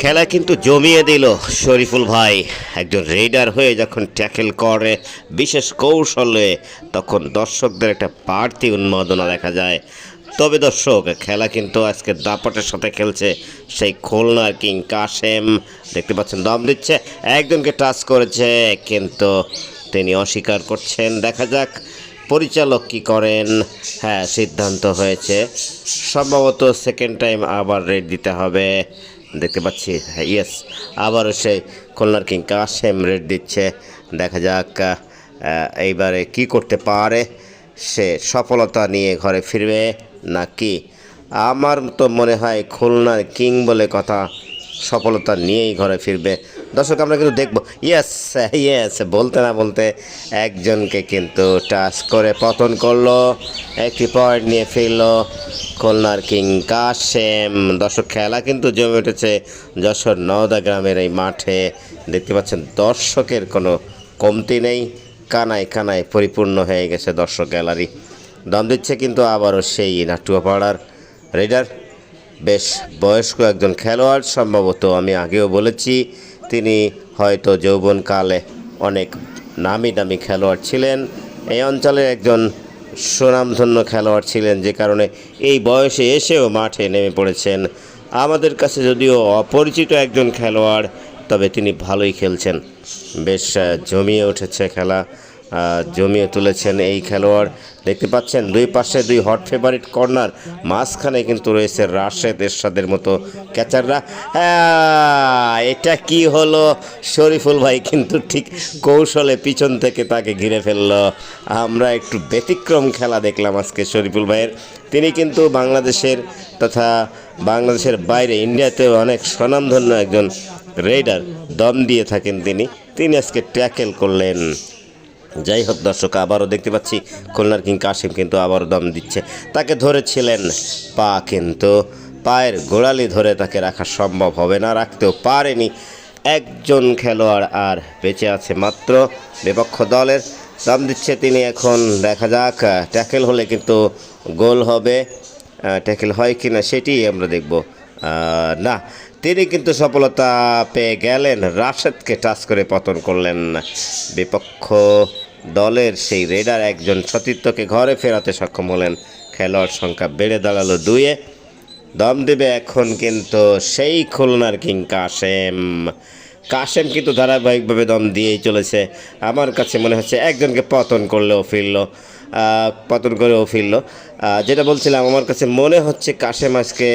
খেলা কিন্তু জমিয়ে দিল শরীফুল ভাই। একজন রেডার হয়ে যখন ট্যাকেল করে বিশেষ কৌশলে, তখন দর্শকদের একটা বাড়তি উন্মাদনা দেখা যায়। তবে দর্শক, খেলা কিন্তু আজকে দাপটের সাথে খেলছে সেই খুলনার কিং কাশেম। দেখতে পাচ্ছেন, দম দিচ্ছে, একজনকে টাচ করেছে, কিন্তু তিনি অস্বীকার করছেন। দেখা যাক পরিচালক কি করেন? হ্যাঁ সিদ্ধান্ত হয়েছে। সম্ভবত সেকেন্ড টাইম আবার রেড দিতে হবে। দেখতে পাচ্ছি ইয়েস আবারও সেই খুলনার কিং কাশেম রেড দিচ্ছে। দেখা যাক এইবারে কি করতে পারে? সে সফলতা নিয়ে ঘরে ফিরবে নাকি? আমার তো মনে হয় খুলনার কিং বলে কথা সফলতা নিয়েই ঘরে ফিরবে। দর্শক, আমরা কিন্তু দেখব। ইয়েস ইয়েস বলতে না বলতে একজনকে কিন্তু টাচ করে পতন করল। একটি পয়েন্ট নিয়ে ফিরলো খুলনার কিং কাশেম। দর্শক, খেলা কিন্তু জমে উঠেছে যশোর নওদা গ্রামের এই মাঠে। দেখতে পাচ্ছেন, দর্শকের কোনো কমতি নেই। কানায় কানায় পরিপূর্ণ হয়ে গেছে দর্শক গ্যালারি। দম দিচ্ছে কিন্তু আবারও সেই নাটুয়াপাড়ার রেডার। বেশ বয়স্ক একজন খেলোয়াড়, সম্ভবত আমি আগেও বলেছি। তিনি হয়তো যৌবনকালে অনেক নামি দামি খেলোয়াড় ছিলেন। এই অঞ্চলের একজন সুনামধন্য খেলোয়াড় ছিলেন যে কারণে এই বয়সে এসেও মাঠে নেমে পড়েছেন। আমাদের কাছে যদিও অপরিচিত একজন খেলোয়াড়, তবে তিনি ভালোই খেলছেন। বেশ জমিয়ে উঠেছে খেলা। জমিয়ে তুলেছেন এই খেলোয়াড়। দেখতে পাচ্ছেন, দুই পাশে দুই হট ফেভারিট কর্নার মাঝখানে কিন্তু রয়েছে রাশেদ এরশাদের মতো ক্যাচাররা এটা কি হলো? শরীফুল ভাই কিন্তু ঠিক কৌশলে পিছন থেকে তাকে ঘিরে ফেলল। আমরা একটু ব্যতিক্রম খেলা দেখলাম আজকে শরীফুল ভাইয়ের। তিনি কিন্তু বাংলাদেশের তথা বাংলাদেশের বাইরে ইন্ডিয়াতেও অনেক স্বনামধন্য একজন রেডার দম দিয়ে থাকেন তিনি। তিনি আজকে ট্যাকেল করলেন। যাই হোক দর্শক, আবারও দেখতে পাচ্ছি খুলনার কিং কাশিম কিন্তু আবারও দম দিচ্ছে। তাকে ধরেছিলেন পা কিন্তু পায়ের গোড়ালি ধরে তাকে রাখা সম্ভব হবে না, রাখতেও পারেনি। একজন খেলোয়াড় আর বেঁচে আছে মাত্র বিপক্ষ দলের। দম দিচ্ছে তিনি এখন, দেখা যাক, ট্যাকেল হলে কিন্তু গোল হবে। ট্যাকেল হয় কি না সেটি আমরা দেখব। না তিনি কিন্তু সফলতা পেয়ে গেলেন। রাশেদকে টাচ করে পতন করলেন বিপক্ষ দলের সেই রেডার একজন সতীর্থকে ঘরে ফেরাতে সক্ষম হলেন। খেলোয়াড় সংখ্যা বেড়ে দাঁড়াল দুয়ে দম দেবে এখন কিন্তু সেই খুলনার কিং কাশেম কাশেম কিন্তু ধারাবাহিকভাবে দম দিয়েই চলেছে। আমার কাছে মনে হচ্ছে একজনকে পতন করলেও ফিরলো পতন করেও ফিরলো। যেটা বলছিলাম, আমার কাছে মনে হচ্ছে কাশেম আজকে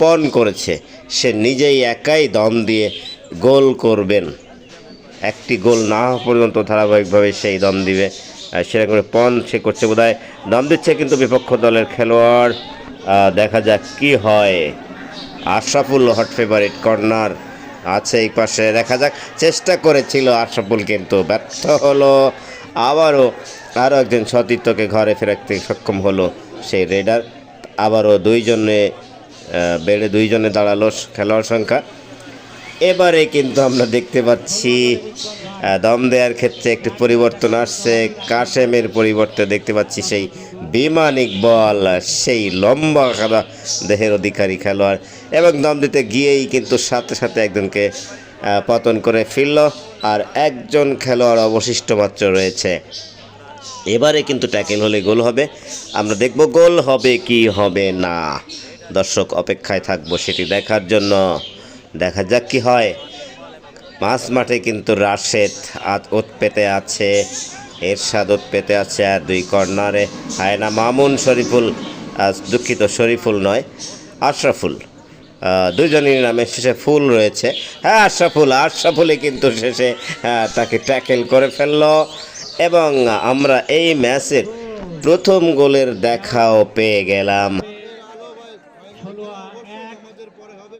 পণ করেছে। সে নিজেই একাই দম দিয়ে গোল করবেন। একটি গোল না হওয়া পর্যন্ত ধারাবাহিকভাবে সেই দম দিবে। সেরকম করে পণ সে করছে বোধ দম দিচ্ছে কিন্তু বিপক্ষ দলের খেলোয়াড়। দেখা যাক কি হয়। আশরাফুল হট ফেভারিট কর্নার আছে এই পাশে। দেখা যাক, চেষ্টা করেছিল আশরাফুল কিন্তু ব্যর্থ হলো। আবারও আরও একজন সতীর্থকে ঘরে ফেরাতে সক্ষম হলো সেই রেডার। আবারও দুইজনে বেড়ে দুইজনে দাঁড়াল খেলোয়াড় সংখ্যা। এবারে কিন্তু আমরা দেখতে পাচ্ছি দম দেওয়ার ক্ষেত্রে একটি পরিবর্তন আসছে। কাশেমের পরিবর্তে দেখতে পাচ্ছি সেই বিমান ইকবল সেই লম্বা দেহের অধিকারী খেলোয়াড়। এবং দম দিতে গিয়েই কিন্তু সাথে সাথে একজনকে পতন করে ফিরল আর একজন খেলোয়াড় অবশিষ্ট মাত্র রয়েছে। এবারে কিন্তু ট্যাকেল হলে গোল হবে। আমরা দেখব গোল হবে কি হবে না। দর্শক অপেক্ষায় থাকব সেটি দেখার জন্য। দেখা যাক কি হয়। মাঝ মাঠে কিন্তু রাশেদ আজ ওত পেতে আছে, এরশাদ ওত পেতে আছে আর দুই কর্নারে হায়না মামুন, শরীফুল, আজ দুঃখিত, শরীফুল নয়, আশরাফুল। দুজনের নামে শেষে ফুল রয়েছে। হ্যাঁ আশরাফুল আশরাফুলে কিন্তু শেষে তাকে ট্যাকেল করে ফেলল। এবং আমরা এই ম্যাচের প্রথম গোলের দেখাও পেয়ে গেলাম।